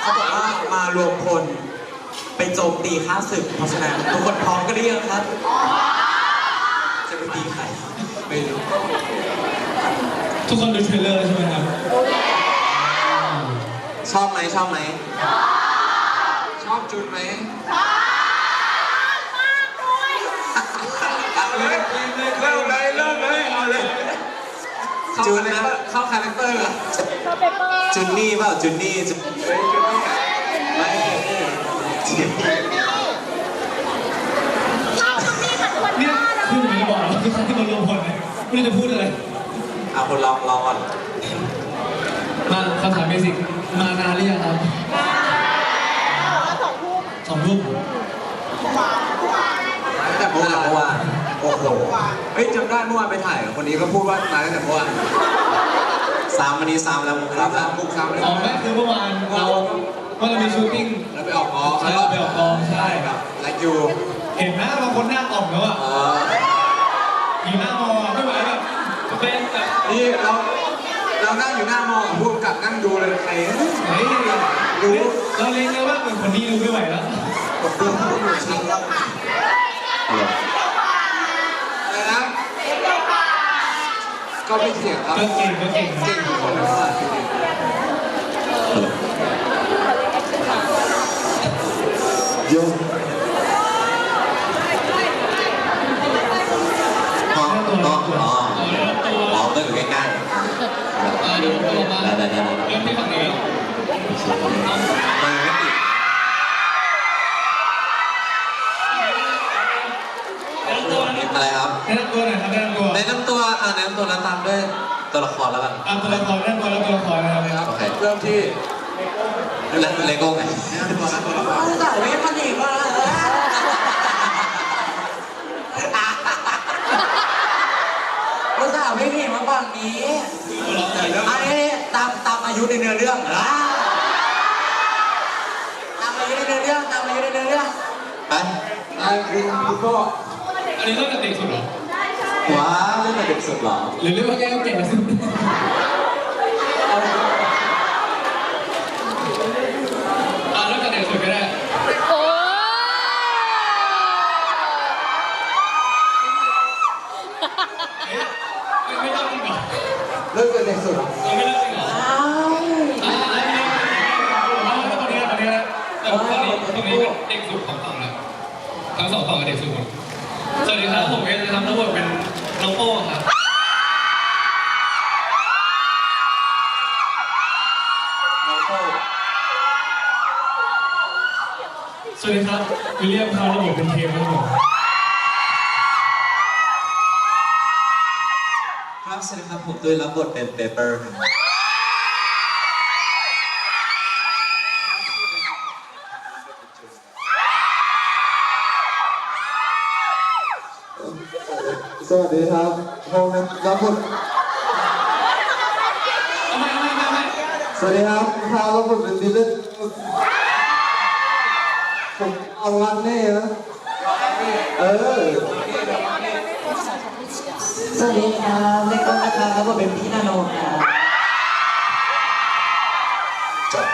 เขาบอกว่ามารวมพลไปโจมตีข้าศึกเพราะฉะนั้นทุกคนพร้อมกันหรือยังครับ จะไปตีใครไม่รู้ทุกคนดูเทรลเลอร์ใช่ไหมครับ ชอบไหมชอบไหม ชอบจุนไหมเอาเลยเริ่มเลยเริ่มเลยเอาเลย จุนนะเข้าคาแรคเตอร์เหรอจุนนี่เปล่าจุนนี่จุนไม่จุนนี่เนี่ยคือเหมือนจะบอกเราทุกครั้งที่มารวมพลเนี่ยไม่รู้จะพูดอะไร เอาคนลองลองก่อนมาคำถามเบสิกมานานหรือยังครับสองทุ่มตั้งแต่เมื่อวานเมื่อวาน โอ้โหเฮ้ยจำได้เมื่อวานไปถ่ายกับคนนี้ก็พูดว่ามาตั้งแต่เมื่อวานสามวันนี้สามแล้วมุกครับสามมุกสามเลยอ๋อไม่คือเมื่อวานเราเมื่อเรามีชูตติ้งแล้วไปออกกองใช่เราไปออกกองใช่กับไลค์ยูเห็นหน้าบางคนหน้าอ่อมแล้วอะเอออยู่หน้ามองอะไม่ไหวแบบเป็นแบบนี่เราเรานั่งอยู่หน้ามองพูดกับนั่งดูเลยใครเฮ้ยดูเราเลี้ยงเลยว่าเหมือนคนนี้ดูไม่ไหวแล้ว กดดูพูดอยู่ชิงแล้วอะไรนะ ก็ไม่เถียงครับก็เก่งก็เก่งเก่งทุกคนเลยว่าโยมอ๋ออ๋ออ๋ออ๋อต้องอยู่ใกล้ อ่าเดี๋ยวตัวมา ๆได้ได้ได้ เริ่มที่ฝั่งนี้ มันไม่ติด แนะนำตัวนะ อะไรครับ แนะนำตัวหน่อยครับแนะนำตัว แนะนำตัวอ่าแนะนำตัวนั้นตาม ด้วยตัวละครแล้วกันอ่าตัวละครแนะนำตัวแล้วตัวละครนะครับ โอเคเริ่มที่เลโก้ไงแต่ไม่ผลิตมาภาษาไม่ผิดมาฝั่งนี้ตัวละครอันนี้ตามตามอายุในเนื้อเรื่องอ่าตามอายุในเนื้อเรื่องตามอายุในเนื้อเรื่องไปอ่าคือคุณพ่ออันนี้เริ่มจากเด็กสุดเหรอ ว้าวเล่นแต่เด็กสุดเหรอ หรือเรียกว่าแก้วเก่งสุดอ่าเริ่มจากเด็กสุดก็ได้ โอ้ เอ๊ะไม่ไม่ต้องจริงเหรอ เริ่มจากเด็กสุดเหรอ เราไม่เริ่มจริงเหรอ อ้าว อ่าอันนี้เอาตรงนี้ตรงนี้นะแต่ตรงนี้ตรงนี้เป็นเด็กสุดของฝั่งนะทั้งสองฝั่งเป็นเด็กสุดหมดสวัสดีครับผมเองจะทำทั้งหมดเป็นน้องโป้ครับ น้องโก้ สวัสดีครับวิลเลียมครับระบบเป็นเทมครับผม ครับสวัสดีครับผมตุ้ยรับบทเป็นเปเปอร์ครับ สวัสดีครับผมรับบทเอาไม่ไม่ไม่ไม่สวัสดีครับพารับบทเป็นดิลเลนผมเอาวันแน่นะเออ สวัสดีครับเล็กก็นะครับแล้วก็เป็นพี่นาโนครับจบ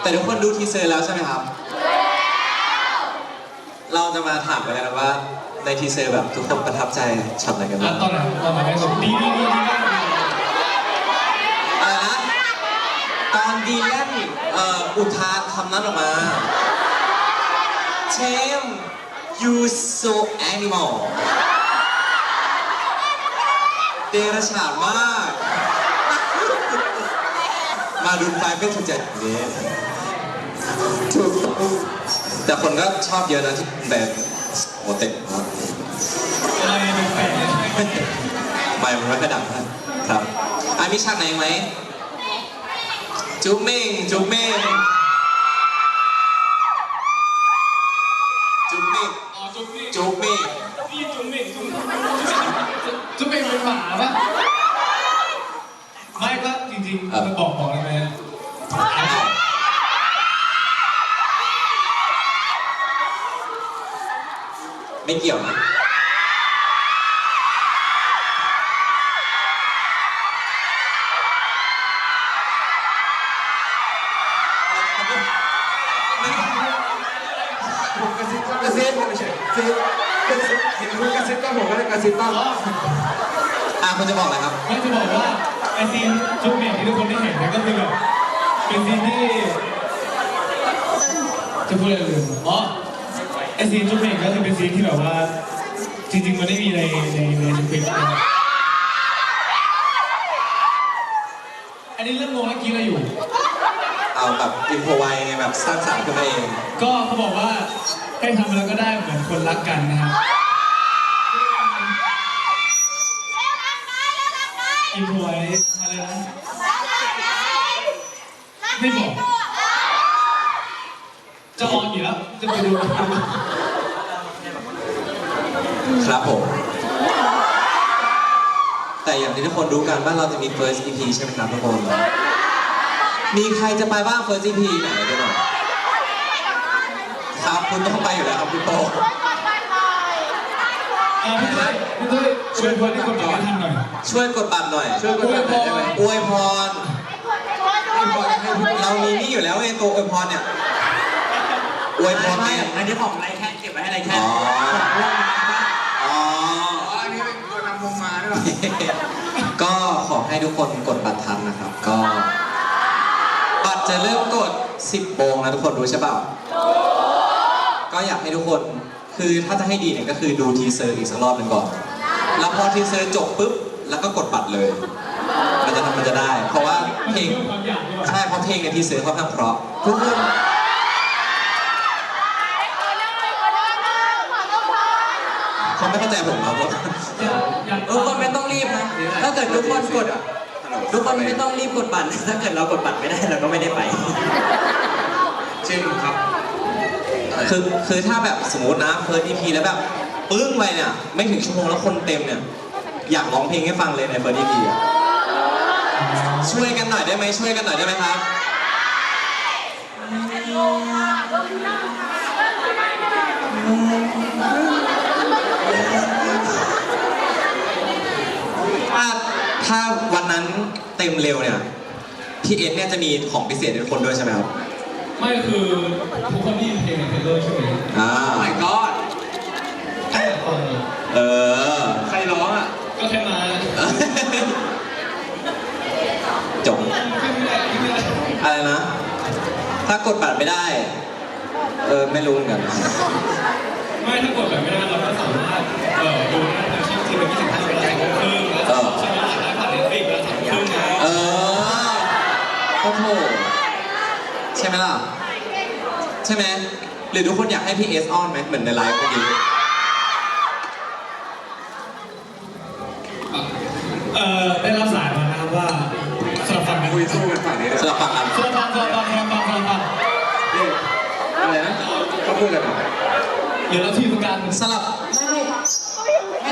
แต่ทุกคนดูทีเซอร์แล้วใช่ไหมครับ เราจะมาถามกันนะครับว่าในทีเซอร์แบบทุกคนประทับใจช็อตไหนกันอะบ้างตอนไหนตอนไหนไม่สุดดีดีดีดีมากอะไรนะตอนดีแลนเอ่ออุทานคำนั้นออกมาเชม you so animal เดรัจฉานมาก มาดูไฟไม่ถูกใจเนี่ยถูกต้อง แต่คนก็ชอบเยอะนะที่แบบโมเต็กครับอะไรเป็นแปลกเลยไปมันไม่กระดับนะครับอะมีฉากไหนไหมจุ๊บเม่งจุ๊บเม่งจุ๊บเม่ง อ๋อจุ๊บนี่ จุ๊บเม่ง นี่จุ๊บเม่งจุ๊บจุ๊บเม่งเป็นหมาปะไม่ก็จริงๆจะบอกบอกได้ไหม ไม่ เกี่ยวนะผมกระซิบกระซิบไม่ใช่ซิบเห็นคุณกระซิบก็ผมก็เลยกระซิบบ้างอ๋ออะคุณจะบอกอะไรครับ ไม่จะบอกว่าไอซีนจุ๊บเม่งที่ทุกคนได้เห็นเนี่ยก็คือแบบเป็นซีนที่จะพูดอะไรลืมอ๋อ ไอซีนจุ๊บเม่งก็คือเป็นซีนที่แบบว่า จริงๆมันไม่มีในในในสคริปต์นะครับอันนี้เริ่มงงแล้วกี้อะไรอยู่ เอาแบบอินโฟไวไงแบบสร้างสรรค์ขึ้นมาเองก็เขาบอกว่าให้ทำแล้วก็ได้เหมือนคนรักกันนะครับอินพวอะไรนะไม่บอกจะออนอยู่แล้วจะไปดู ครับผม แต่อย่างที่ทุกคนรู้กันว่าเราจะมี first EP ใช่ไหมครับทุกคน มีใครจะไปบ้าง first EP ไหนกันหน่อยครับคุณต้องไปอยู่แล้วครับคุณโตอ่าพี่ตุ้ยพี่ตุ้ยช่วยคนที่คนก่อนทำหน่อยช่วยกดบัตรหน่อย ช่วยกันแบบได้ไหมอวยพร เรามีนี่อยู่แล้วไอ้ตัวอวยพรเนี่ยอวยพรไม่เนี่ย อันนี้ของไรแค่เก็บไว้ให้ไรแค่ อ๋อของร่วมงานบ้างอ๋ออ๋ออันนี้เป็น ตัวนำวงมาด้วย ก็ขอให้ทุกคนกดบัตรทันนะครับ ก็ บัตรจะเริ่มกด 10โมงนะทุกคนรู้ใช่เปล่าก็อยากให้ทุกคนคือถ้าจะให้ดีเนี่ยก็คือดูทีเซอร์อีกสักรอบหนึ่งก่อน แล้วพอทีเซอร์จบปุ๊บแล้วก็กดบัตรเลย มันจะทำมันจะได้ เพราะว่ามันเพลเป็นงเรื่องความอยากด้วยใช่เพราะเพลงในทีเซอร์ค่อนข้างเพราะทุกคน เขาไม่เข้าใจผมครับ เกิดทุกคนกด ทุกคนไม่ต้องรีบกดบัตร ถ้าเกิดเรากดบัตรไม่ได้เราก็ไม่ได้ไป จริงครับ คือคือถ้าแบบสมมตินะเฟิร์สอีพีแล้วแบบปึ้งไปเนี่ย ไม่ถึงชั่วโมงแล้วคนเต็มเนี่ย อยากร้องเพลงให้ฟังเลยในเฟิร์สอีพีอะช่วยกันหน่อยได้ไหมช่วยกันหน่อยได้ไหมครับถ้า ถ้าวันนั้นเต็มเร็วเนี่ยพี่เอสเนี่ยจะมีของพิเศษให้ทุกคนด้วยใช่ไหมครับไม่คือทุกคนที่เพลงในเทรลเลอร์ใช่ไหมอ่า my god แค่ฟังเออ ใครร้องอะ ก็แค่มาจบขึ้นไม่ได้ขึ้นไม่ได้อะไรนะ ถ้ากดบัตรไม่ได้ เออไม่รู้เหมือนกันไม่ถ้ากดแบบไม่ได้เราก็สามารถเอ่อดูได้ทางช่องที่เป็นที่สิบห้าสิบแปดครึ่งแล้วสามารถใช้เวลาได้ผ่ งนะเออโอ้โหใช่ไหมล่ะ ใช่ไหมหรือทุกคนอยากให้พี่เอสออนไหมเหมือนในไลฟ์เมื่อกี้เอ่อได้รับสายมานะครับว่าสลับฝั่งกันคุยสู้กันฝั่งนี้เลยสลับฝั่งกันสลับฝั่งสลับฝั่งสลับฝั่งสลับฝั่งนี่อะไรนะเขาพูดกันเหรอเดี๋ยวเราทีมกันสลับไม่ไม่ไม่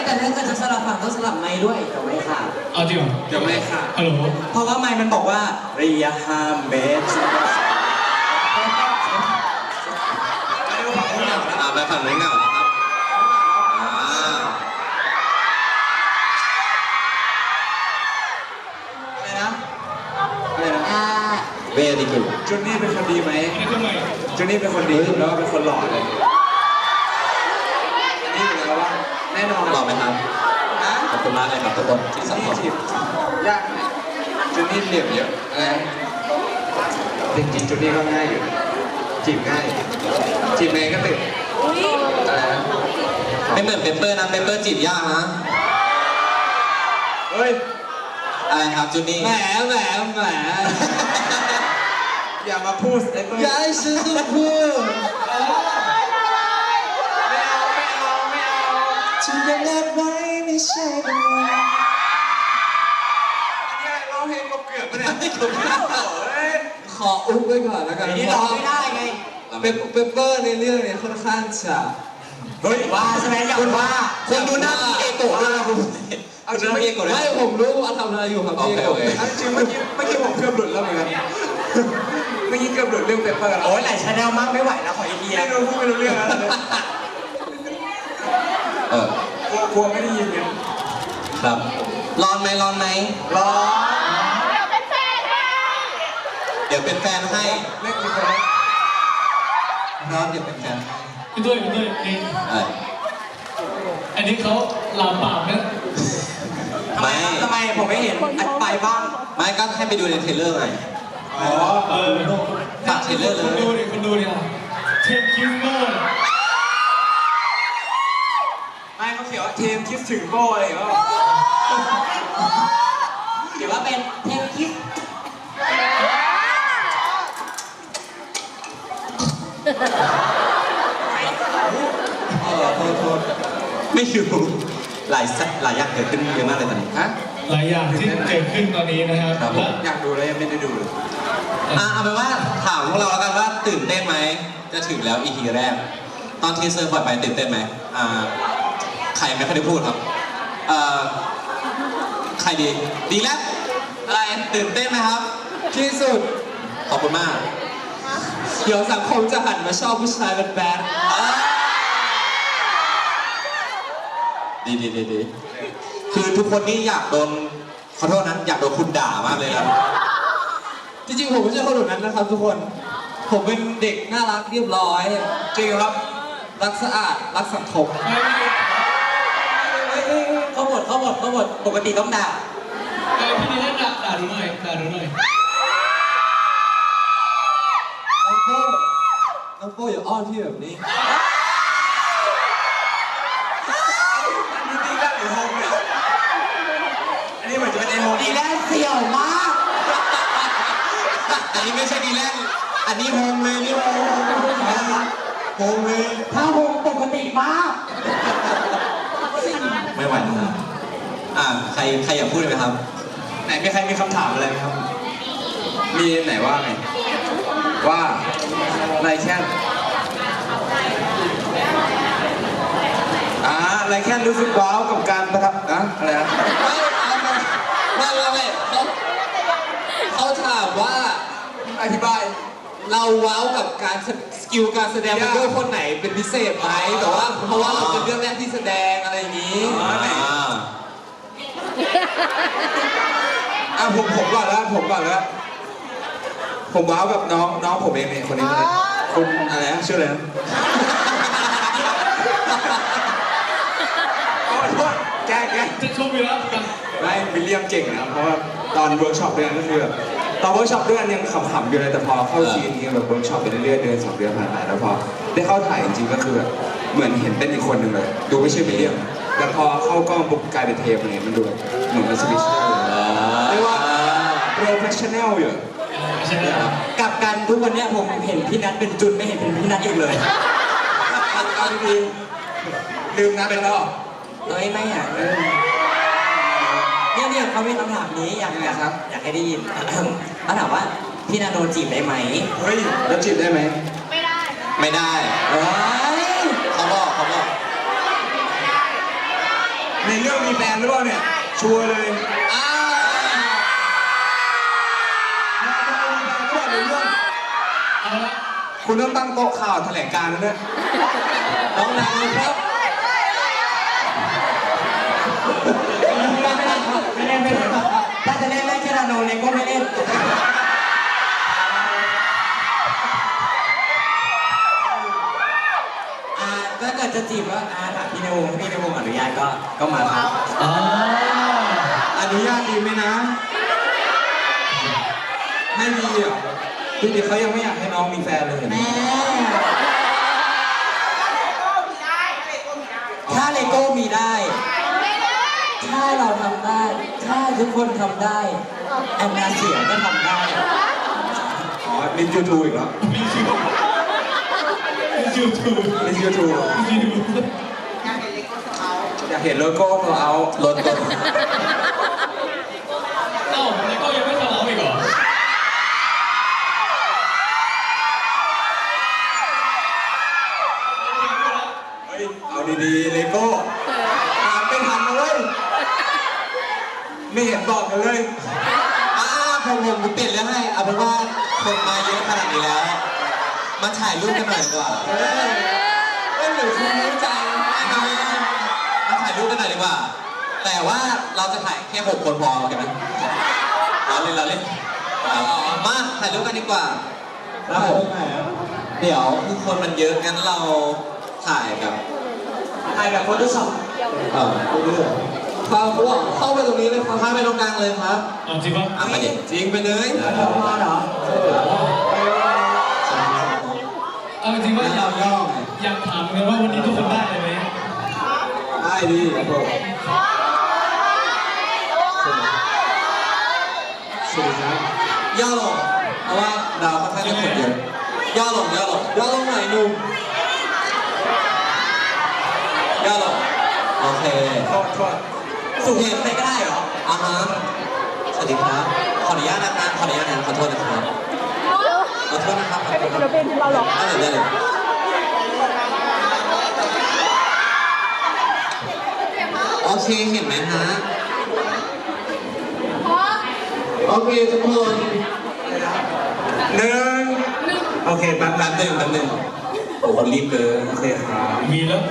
แต่ถ้าเกิดจะสลับฝั่งต้องสลับไม้ด้วยแต่ไม่ค่ะ เอาจริงเหรอเดี๋ยวไม่ค่ะ ฮัลโหลเพราะว่าไม้มันบอกว่าระยะห้าเมตรอ่าไปฝั่งนู้นก่อนนะครับอ่าอะไรนะอะไรนะเวดีกูจุนนี่เป็นคนดีไหมอันนี้คือใหม่ จุนนี่เป็นคนดีแล้วก็เป็นคนหล่อเลยนี่อยู่แล้วว่า แน่นอนตอบไหมครับ นะขอบคุณมากเลยครับทุกคนที่สนี่ปอร์ตจีบยากไหมจุนนี่เหลี่ยมเยอะอะไรนะจริงๆจุนนี่ก็ง่ายอยู่ จีบง่าย จีบไงก็ติดอะไรนะไม่เหมือนเปเปอร์นะเปเปอร์จีบยากนะเฮ้ย อะไรครับจุนนี่แหมแหมแหม อย่ามาพูดไอ้เปิ้ลยายซื้อตัวพูด ไม่เอาไม่เอาไม่เอา ฉันยังรักไว้ไม่ใช่เป็นไรเนี่ยร้องเพลงกบเกือบปะเนี่ยไม่ถูกแล้วเฮ้ยขออุ้มไว้ก่อนแล้วกันอันนี้เราไม่ได้ไงเปเปเปอร์ในเรื่องเนี่ยค่อนข้างจะเฮ้ยว่าใช่ไหมอย่าว่าคุณดูหน้าพี่เอโกะด้วยนะคุณเอาจริงพี่เอโกะด้วยไม่ผมรู้ว่าทำอะไรอยู่ครับพี่เอโกะเอาจริงเมื่อกี้เมื่อกี้ผมเกือบหลุดแล้วเหมือนกันเมื่อกี้เกือบหลุดเรื่องเปเปอร์แล้วโอ้ยหลายชาแนลมากไม่ไหวแล้วขออีกทีไม่นะรู้พูดไม่รู้เรื่องแล้ว เออกลัวกลัวไม่ได้ยินไงครับร้อนไหมร้อนไหมรอเดี๋ยวเป็นแฟนให้เล่นกี่คนนะร้อนเดี๋ยวเป็นแฟนให้พี่ตุ้ยพี่ตุ้ยนี่เอออันนี้เขาลามปามนะไม่ทำไมผมไม่เห็นอัดไปบ้างไม่ก็ให้ไปดูในเทรลเลอร์ไงอ๋อเออฝากเทรลเลอร์เลยคุณดูดิคุณดูดิอะเทมคิวเมอร์ ทมคิดถึงโก้อะไรอย่างเงี้ยเดี๋ยวว่าเป็นเทปคิดเออโทษโทษไม่รู้หลายสัหลายอย่างเกิดขึ้นเยอะมากเลยตอนนี้ฮะหลายอย่างที่เกิดขึ้นตอนนี้นะครับครับผมอยากดูแล้วยังไม่ได้ดูเลยอะเอาเป็นว่าถามพวกเราแล้วกันว่าตื่นเต้นไหมจะถึงแล้ว EP แรก ตอนทีเซอร์ปล่อยไปตื่นเต้นไหมอ่า ใครไม่ค่อยได้พูดครับเอ่อใครดีดีแล้วอะไรตื่นเต้นไหมครับ ที่สุดขอบคุณมาก เดี๋ยวสังคมจะหันมาชอบผู้ชายแบดแบดดีดีดีดีคือทุกคนนี่อยากโดนขอโทษนะอยากโดนคุณด่ามากเลยนะจริงๆผมไม่ใช่คนแบบนั้นนะครับ ทุกคน ผมเป็นเด็กน่ารักเรียบร้อย จริงครับ รักสะอาด รักสังคม เขาหมดเขาหมดเขาหมดปกติต้องด่าเออพี่นี่เล่นด่าด่าดูหน่อยด่าดูหน่อยน้องโก้น้องโก้อย่าอ้อนพี่แบบนี้นี่ตีกันหรือโฮมเนี่ยอันนี้เหมือนจะเป็นไอโฮมดีแลนเสี่ยวมาก อันนี้ไม่ใช่ดีแลนด์อันนี้โฮมเลยนี่โฮมโฮมเลยถ้าโฮมปกติมาก ไม่ไหวแล้ว นะอ่าใครใครอยากพูดไหมครับ ไหนมีใครมีคำถามอะไรไหมครับ มีไหนว่าไง ว่าไรแค่นอ่าไรแค่นรู้สึกว้าวกับการประทับนะอะไรนะไม่เอามาไม่ไม่ไม่เขาเขาถามว่าอธิบาย เราว้าวกับการสสกิลการแสดงของเพื่อนคนไหนเป็นพิเศษไหมแต่ว่าเพราะว่าเราเป็นเรื่องแรกที่แสดงอะไรอย่างนี้อ๋อไหน อะผมผมก่อนแล้วผมก่อนแล้ว ผมว้าวกับน้องน้องผมเองเนี่ยคนนี้เลยคุณอะไรนะชื่ออะไรนะโอ้ยโทษแกแกจะชมอยู่แล้วกันไม่วิลเลียมเก่งนะเพราะว่าตอนเวิร์กช็อปด้วยกันก็คือแบบตอนเวิร์กช็อปด้วยกันยังขำๆอยู่เลยแต่พอเข้าซีนนี้แบบเวิร์กช็อปไปเรื่อยๆเดือนสองเดือนผ่านไปแล้วพอได้เข้าถ่ายจริงๆก็คือแบบเหมือนเห็นเป็นอีกคนหนึ่งเลยดูไม่ใช่วิลเลียม แล้วพอเข้ากล้องปุ๊บกลายเป็นเทปอะไรเงี้ยมันดูแบบเหมือนมันสวิตช์ได้เลยเรียกว่า professional อยู่ใช่ไหมครับกลับกันทุกวันเนี้ยผมเห็นพี่นัทเป็นจุนไม่เห็นเป็นพี่นัทอีกเลยเอาดีๆลืมนัดไปแล้วเหรอเอ้ยไม่อยากเออเนี่ยเนี่ยเขามีคำถามนี้อยากอยากอยากให้ได้ยิน เขาถามว่าพี่นาโนจีบได้ไหมเฮ้ยแล้วจีบได้ไหมไม่ได้เอ้ยเขาบอกเขาบอก ใน เรื่องมีแฟนหรือเปล่าเนี่ย ชัวร์เลยอ้าในเรื่องเอาละคุณต้องตั้งโต๊ะข่าวแถลงการณ์แล้วเนี่ยน้องนางครับไม่เล่นไม่เล่นถ้าจะเล่นเล่นแค่นาโนเนี่ยก็ไม่เล่น จะจีบก็อ่าถามพี่ในวงพี่ในวงอนุญาตก็ก็มาครับอ๋ออนุญาตดีไหมนะไม่ดีเหรอดูดิเขายังไม่อยากให้น้องมีแฟนเลยเห็นไหมแม่ถ้าเลโก้มีได้ ถ้าเราทำได้ ถ้าทุกคนทำได้แอนนาเสียก็ทำได้ อ๋อลินจูทูอีกแล้ว ยูทูบ ในยูทูบอยากเห็นเลโก้สเตาอยากเห็นโลโก้ของเอารถรถเอาเลโก้ยังไม่สลออีกเอเฮ้เอาดีๆเลโก้ตามไม่ทันนเลยไม่เห็นบอกกันเลยอ้าผมผมเปลี่ยนแล้วให้เอาเป็นว่าคนมาเยอะขนาดนี้แล้ว มาถ่ายรูปกันหน่อยดีกว่าเอ้ยหรือคุณรู้ใจมามาถ่ายรูปกันหน่อยดีกว่า แต่ว่าเราจะถ่ายแค่หกคนพอโอเคไหมเราเล่นเราเล่นเอามาถ่ายรูปกันดีกว่าแล้วผมไหนอะเดี๋ยวคือคนมันเยอะงั้นเราถ่ายกับถ่ายแบบโฟโต้ช็อปเออเรื่อยเข้าเข้าไปตรงนี้เลยครับพาไปตรงกลางเลยครับ เอาจริงปะอะไปดิจริงไปเลยมาเหรอ เอาจริงว่าอยากย่องอยากถามเหมือนกันว่าวันนี้ทุกคนได้เลยไหมได้ดีครับผมสวัสดีครับย่อลงเพราะว่าเราค่อนข้างจะคนเยอะย่อลงย่อลงย่อลงไหนหนุ่มย่อลงโอเคโทษโทษสูงเห็นไปก็ได้เหรออ่าฮะสวัสดีครับขออนุญาตนะครับขออนุญาตนะขอโทษนะครับ โทษนะครับขอโทษครับเป็นเราหรอได้เลยได้เลยโอเคเห็นไหมฮะโอเคทุกคนหนึ่งโอเคแป๊บแป๊บหนึ่งแป๊บหนึ่งโอ้โหรีบเกินโอเคครับมีแล้ว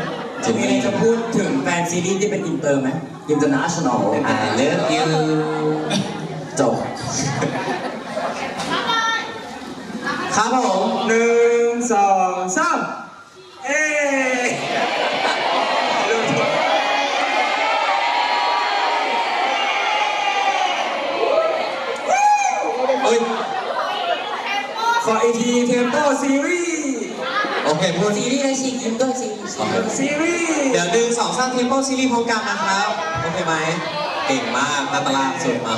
จะมีอะไรจะพูดถึงแฟนซีรีส์ที่เป็นอินเตอร์ไหม international อ่าเลิฟยู จบ ครับผม หนึ่งสองสามเอ้เอ้ยขออีกทีเทมโปซีรีส์โอเคพูดซีรีส์อะไรซีอินด้วยซีโอเคซีรีส์เดี๋ยวดึงสองสร้างเทมโปซีรีส์พร้อมกันนะครับ โอเคไหมเก่งมากนาตาลาสุดมา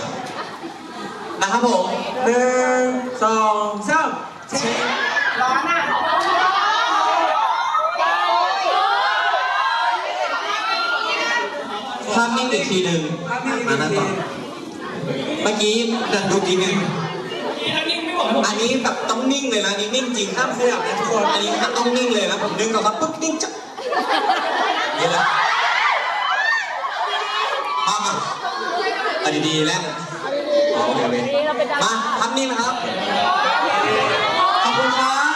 นะครับผมหนึ่งสองสาม ภาพนิ่งอีกทีหนึ่งภาพนี้านั่นต่อเมื่อกี้ดันดูทีหนึ่งนี่ถ้นิ่งไม่ไหวผมอันนี้แบบต้องนิ่งเลยนะนนี้นิ่งจริงห้ามขยับนะทุกคนอันนี้ต้องนิ่งเลยนะผมดึงก่อนครับปุ๊บนิ่งจับเดี๋ยวละมามาเอาดีๆแล้วเอาโอเคโอเคมาภาพนิ่งนะครับขอบคุณครับ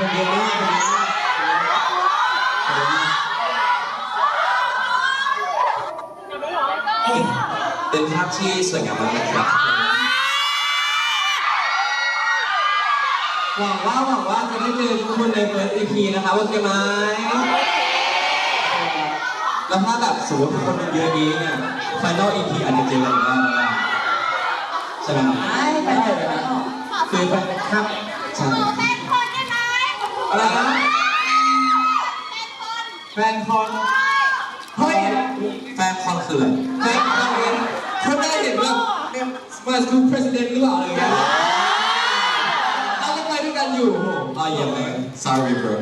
คนเดียวมากคนเดียวมากคนเดียวมากเป็นภาพที่สวยงามมากนะครับหวังว่าหวังว่าจะได้เจอทุกคนในเฟิร์ส EP นะครับโอเคไหมแล้วถ้าแบบสมมติคนมันเยอะนี้เนี่ย Final EP อาจจะเจอกันบก็ได้ใช่ไหมครับไปเลยนะคือครับ แฟนคอนเฮ้ยแฟนคอนคืออะไรแฟนคอนเนี่ยเขาได้เห็นแบบเนี่ยมาสกูประธานหรือเปล่าอะไรอย่างเงี้ยเราก็ไปด้วยกันอยู่อ๋อเยี่ยมเลย sorry bro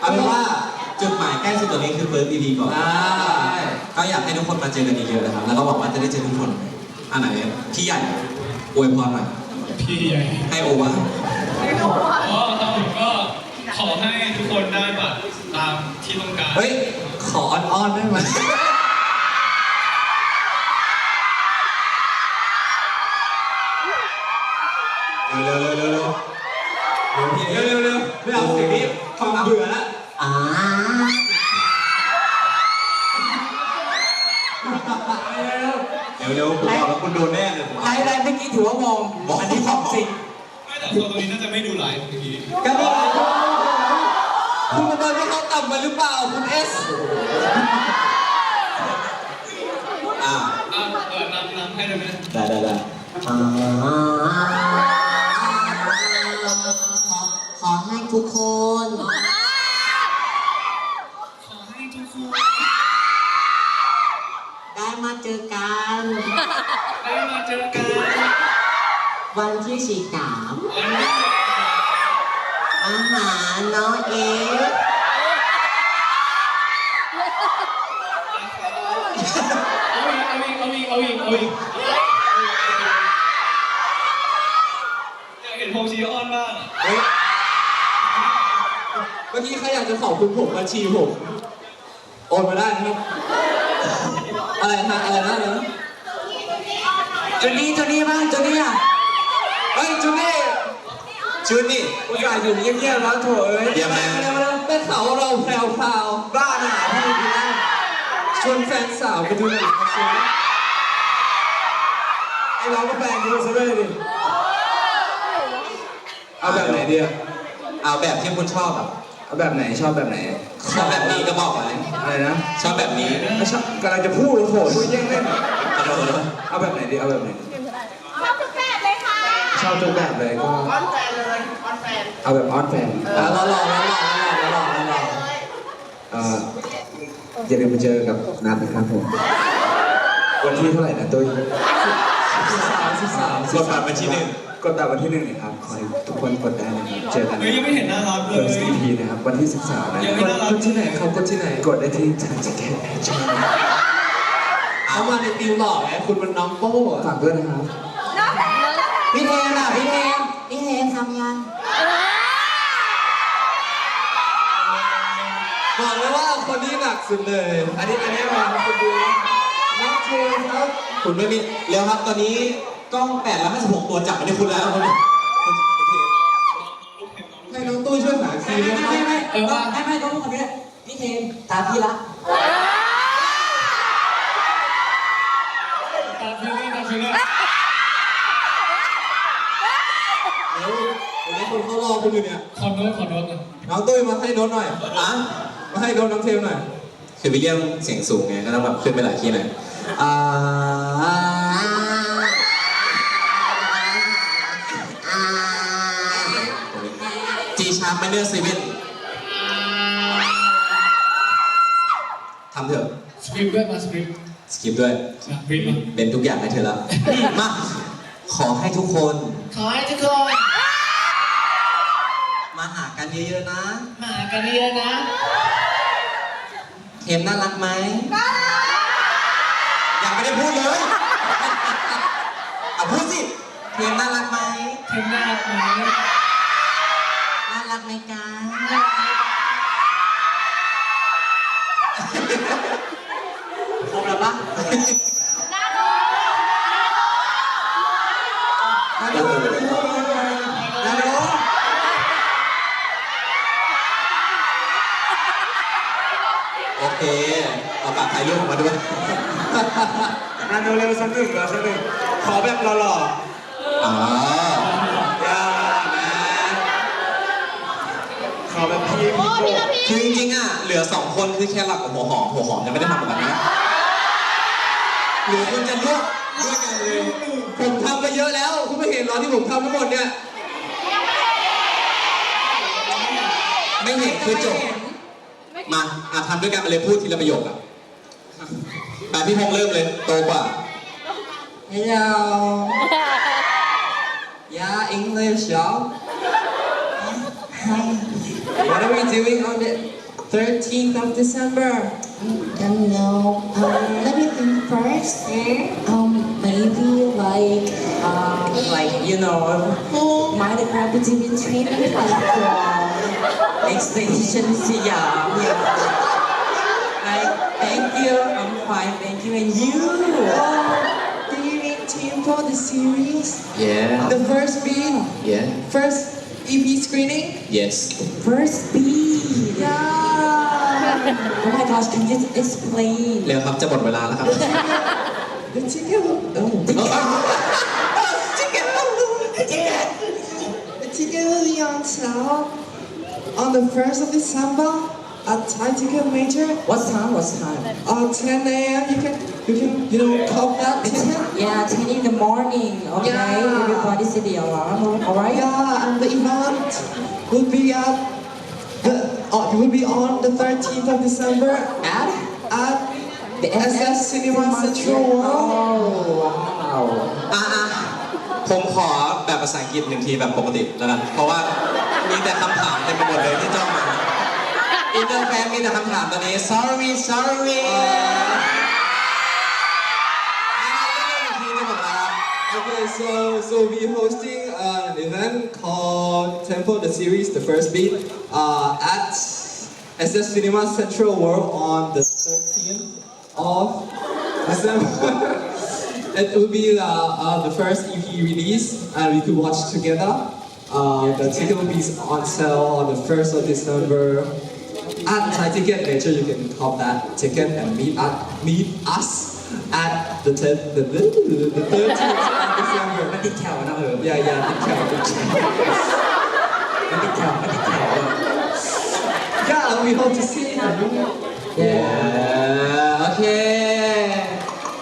เอาเป็นว่าจุดหมายใกล้สุดตอนนี้คือเฟิร์ส EP ก่อน อ่าก็อยากให้ทุกคนมาเจอกันเยอะๆนะครับ แล้วก็หวังว่าจะได้เจอทุกคน อันไหนพี่ใหญ่อวยพรหน่อยพี่ใหญ่ให้โอวาอ๋อครับผมก็ ขอให้ทุกคนได้บัตรตามที่ต้องการ เฮ้ย ขออ้อนๆได้ไหมเร็วๆเร็วๆเร็วๆเร็วพี่เร็วเร็วเร็วไม่เอาเสียงนี้ความเบื่อแล้วอ่าเร็วเร็วๆผมบอกแล้วคุณโดนแน่เลยผมไลฟ์ไลฟ์เมื่อกี้ถือว่ามองอันนี้ของจริงไม่แต่ตัวตรงนี้น่าจะไม่ดูไลฟ์เมื่อกี้ ก็นี่ คุณมาเดินให้เขาต่ำไปหรือเปล่าคุณเอสอ่าอะเออนำนำให้เลยไหมได้ได้ได้อ่าขอให้ทุกคน ขอให้ทุกคนได้มาเจอกัน ได้มาเจอกัน วันที่สี่สาม วันนี้ อาหารน้องเอฟเอาอีกเอาอีกเอาอีกเอาอีกเอยากเห็นโฮชีออนบ้างเฮ้ยเมื่อกี้ใครอยากจะขอบคุณผมมาชีผมโอนมาได้นะครับ อะไรนะอะไรนะอะไรนะจุนนี่จุนนี่บ้างจุนนี่อะเฮ้ยจูนี่ จูนี่อุตส่าห์อยู่เงียบๆแล้วโถเอ้ยเดี๋ยวมาได้ข่าวว่าเราแพรวพราวบ้าหนาพี่ดีนะชวนแฟนสาวไปดูหนังคอนเสิร์ตไอเราก็แปลงดูซะด้วยดิเอาแบบไหนดีอะเอาแบบที่คุณชอบอะเอาแบบไหนชอบแบบไหนชอบแบบนี้ก็บอกไปอะไรนะชอบแบบนี้ไม่ชอบกำลังจะพูดโอ้โหพูดแย่งเล่นขอโทษเอาแบบไหนดีเอาแบบไหนช ชอบทุกแบบเลยก็ออนแฟนเลยออนแฟน เอาแบบออนแฟนเออ แล้วหล่อแล้วหล่อแล้วหล่อแล้หล่อแล้หล่อเลยเอออย่าลืมมาเจอกับนัทนะครับผม วันที่เท่าไหร่นะตุ้ยสิบสามสิบสามกดบัตวันที่หนึ่ง กดตามวันที่หนึ่งนะครับขอทุกคนกดได้นะครับ เจอกันยังไม่เห็นหน้าร้อนเลยสอีพีนะครับ วันที่สินะคมบน่ารักดที่ไหนเขากดที่ไหนกดได้ที่จางสแกนแอชชั่นเขามาในติลหล่อไงคุณมันน้องโป้ฝากด้วยนะครับ พี่เทนอะพี่เทนพี่เทนทำยังบอกเลยว่าคนนี้หนักสุดเลย อันนี้อันนี้มาคุณดูน้องเทนครับคุณไม่มีเร็วครับตอนนี้กล้อง8แล้ว56ตัวจับไปที่คุณแล้วคุณคุณให้น้องตุ้ยช่วยหาคีไม่ย์ไม่ได้ไหมไม่ไม่ไม่ไม่ต้องพูดคำนี้พี่เทนตามพี่ละ ตามฟิลเลอร์ตามฟิลเลอร์ เดี๋ยวเดี๋ยว คนเขารอคุณอยู่เนี่ยขอโน้ตขอโน้ตหน่อยน้องตุ้ยมาให้โน้ตหน่อยอะมาให้โน้ตน้องเทลหน่อยคือวิลเลียมเสียงสูงไงก็ต้องแบบขึ้นไปหลายคีย์หน่อยอ่าจีชาร์ปไมเนอร์เซเว่นทำเถอะสคริปต์ด้วยมาสคริปต์สกิปด้วยสคริปต์มาเป็นทุกอย่างให้เธอแล้วมาขอให้ทุกคน ขอให้ทุกคน มาหากันเยอะๆนะมากันเยอะนะเทมน่ารักไหมยังไม่ได้พูดเลยเอาพูดสิเทมน่ารักไหมเทมหน้ารักไหมน่ารักไหมจ๊ะครบแล้วปะ นาโดนาโดโอเค เอาปากถ่ายรูปออกมาด้วยงานเร็วๆสักหนึ่งแล้วสักหนึ่งขอแบบหล่ออ๋อๆอย่านะขอแบบพี่พี่โก้คือจริงๆอะเหลือสองคนคือแค่หลักกับหัวหอมหัวหอมยังไม่ได้ทำเหมือนกันนะหรือคุณจะลวกด้วยกันเลยผมทำไปเยอะแล้ว คุณไม่เห็นเหรอที่ผมทำทั้งหมดเนี่ยไม่เห็นคือจบมาอะทำด้วยกันไปเลยพูดทีละประโยคอะ ไปพี่พงษ์เริ่มเลย โตกว่า Hello Yeah English y'all Hi What are we doing on the 13th of December Don't know. Um, let me think first. Um, maybe like um, Like you know Minecraft between like uh, expedition to Siam Like thank you I'm fine thank you and you Do you mean team for the series? yeah The first beat, yeah first EP screening. yes First beat. Yeah. oh my gosh, can you explain? เร็วครับจะหมดเวลาแล้วครับ The ticket. Oh. The ticket will be on sale on the 1st of December At Thai Ticket Major. What time what time Uh, 10 a.m. You can, you can, you know, call that ticket. Yeah 10 in the morning okay Yeah. everybody set the alarm alright Yeah, and the event will be at the, uh, it will be on the 13th of December at at the SS Cinema Central World. Oh wow อะอะผมขอแบบภาษาอังกฤษหนึ่งทีแบบปกติแล้วกันเพราะว่ามีแต่คำถามเต็มไปหมดเลยที่จ้องมา อินเตอร์แฟนมีแต่คำถามตอนนี้ sorry sorry Okay, so so we hosting an event called Temple the Series, the first beat, uh, at SF Cinema Central World on the 13th of December. it will be the, uh, the first EP release, and we could watch together. Uh, the ticket will be on sale on the 1st of December. At Thai Ticket Major, you can cop that ticket and meet at, meet us at the, 10th, the, the, the 13th of December. มันติดแถวนะเออ Yeah, yeah, the count, the count. มันติดแถวมันติดแถว Yeah, we hope to see you. เย้โอเค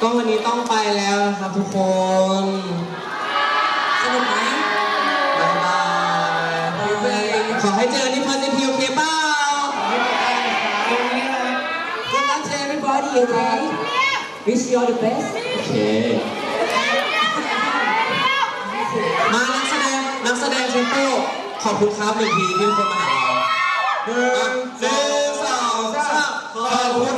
ก็วันนี้ต้องไปแล้วนะครับทุกคน everybody okay wish you all the best โอเค มานักแสดงนักแสดงเทมโปขอบคุณครับหนึ่งทีที่ทุกคนมาหาเราหนึ่งสองสามขอบคุณ